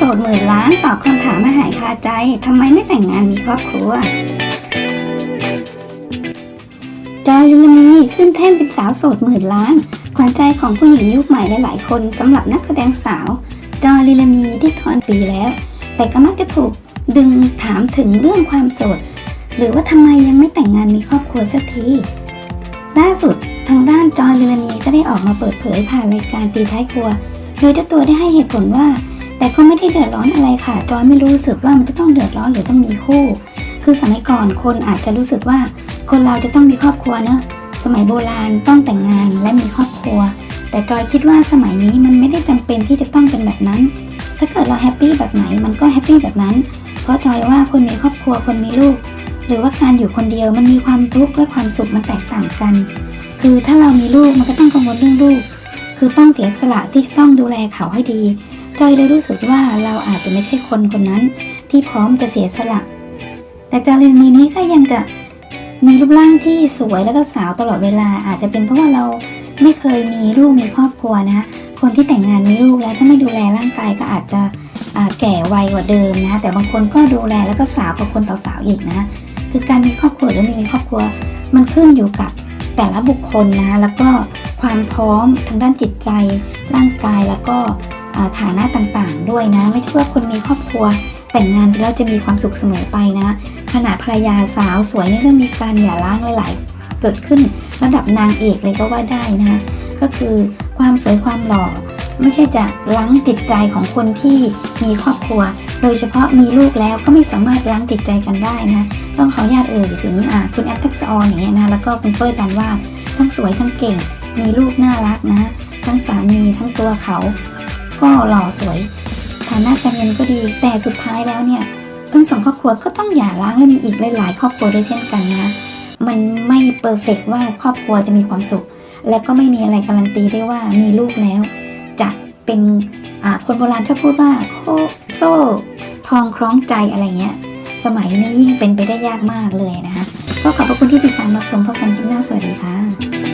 โสดหมื่นล้านตอบคำถามมาหายคาใจทำไมไม่แต่งงานมีครอบครัว จอยลิลานีขึ้นแท่นเป็นสาวโสดหมื่นล้านขวัญใจของผู้หญิงยุคใหม่หลายๆคนสำหรับนักแสดงสาว จอยลิลานีที่ทอนปีแล้ว แต่ก็มักจะถูกดึงถามถึงเรื่องความโสด หรือว่าทำไมยังไม่แต่งงานมีครอบครัวสักทีล่าสุดทางด้านจอยลิลานีก็ได้ออกมาเปิดเผยผ่านรายการตีท้ายครัวโดยเจ้าตัวได้ให้เหตุผลว่า แต่ก็ไม่ได้เดือดร้อนอะไรค่ะ จอยไม่รู้สึกว่ามันจะต้องเดือดร้อนหรือต้องมีคู่ คือสมัยก่อนคนอาจจะรู้สึกว่า คนเราจะต้องมีครอบครัวเนอะสมัยโบราณต้องแต่งงานและมีครอบครัว แต่จอยคิดว่าสมัยนี้มันไม่ได้จำเป็นที่จะต้องเป็นแบบนั้น ถ้าเกิดเราแฮปปี้แบบไหนมันก็แฮปปี้แบบนั้น เพราะจอยว่าคนมีครอบครัวคนมีลูก หรือว่าการอยู่คนเดียวมันมีความทุกข์และความสุขมันแตกต่างกัน คือถ้าเรามีลูกมันก็ต้องกังวลเรื่องลูก คือต้องเสียสละที่ต้องดูแลเขาให้ดี จอยเลยรู้สึกว่าเราอาจจะไม่ใช่คนคนนั้นที่พร้อมจะเสียสละ แต่จารินีนี้ก็ยังจะมีรูปร่างที่สวยแล้วก็สาวตลอดเวลา อาจจะเป็นเพราะว่าเราไม่เคยมีลูกมีครอบครัวนะคนที่แต่งงานมีลูกแล้วถ้าไม่ดูแลร่างกายก็อาจจะแก่วัยกว่าเดิมนะแต่บางคนก็ดูแลแล้วก็สาวกว่าคนสาวๆอีกนะคือการมีครอบครัวหรือไม่มีครอบครัว มันขึ้นอยู่กับแต่ละบุคคลนะแล้วก็ความพร้อมทางด้านจิตใจร่างกายแล้วก็ ฐานะต่างๆ ด้วยนะ ไม่ใช่ว่าคนมีครอบครัว แต่งงานไปแล้วจะมีความสุขเสมอไปนะ ขณะภรรยาสาวสวยนี่เริ่มมีการหย่าร้างหลายๆ เกิดขึ้นระดับนางเอกเลยก็ว่าได้นะก็คือความสวยความหล่อไม่ใช่จะล้างจิตใจของคนที่มีครอบครัว โดยเฉพาะมีลูกแล้วก็ไม่สามารถล้างจิตใจกันได้นะ ต้องขออนุญาตเอ่ยถึงคุณแอฟทักษออนอย่างเงี้ยนะ แล้วก็คุณเป้ยปานวาดทั้งสวยทั้งเก่ง มีลูกน่ารักนะ ทั้งสามีทั้งตัวเขา ก็หล่อสวย ฐานะการเงินก็ดี แต่สุดท้ายแล้วเนี่ย ทั้งสองครอบครัวก็ต้องหย่าร้างและมีอีกหลายๆครอบครัวด้วยเช่นกันนะ มันไม่เปอร์เฟกว่าครอบครัวจะมีความสุข และก็ไม่มีอะไรการันตีได้ว่ามีลูกแล้ว จะเป็นคนโบราณชอบพูดว่าโคโซ่ทองคล้องใจอะไรเงี้ย สมัยนี้ยิ่งเป็นไปได้ยากมากเลยนะคะก็ขอบพระคุณที่ติดตามรับชมพบกันคลิปหน้าสวัสดีค่ะ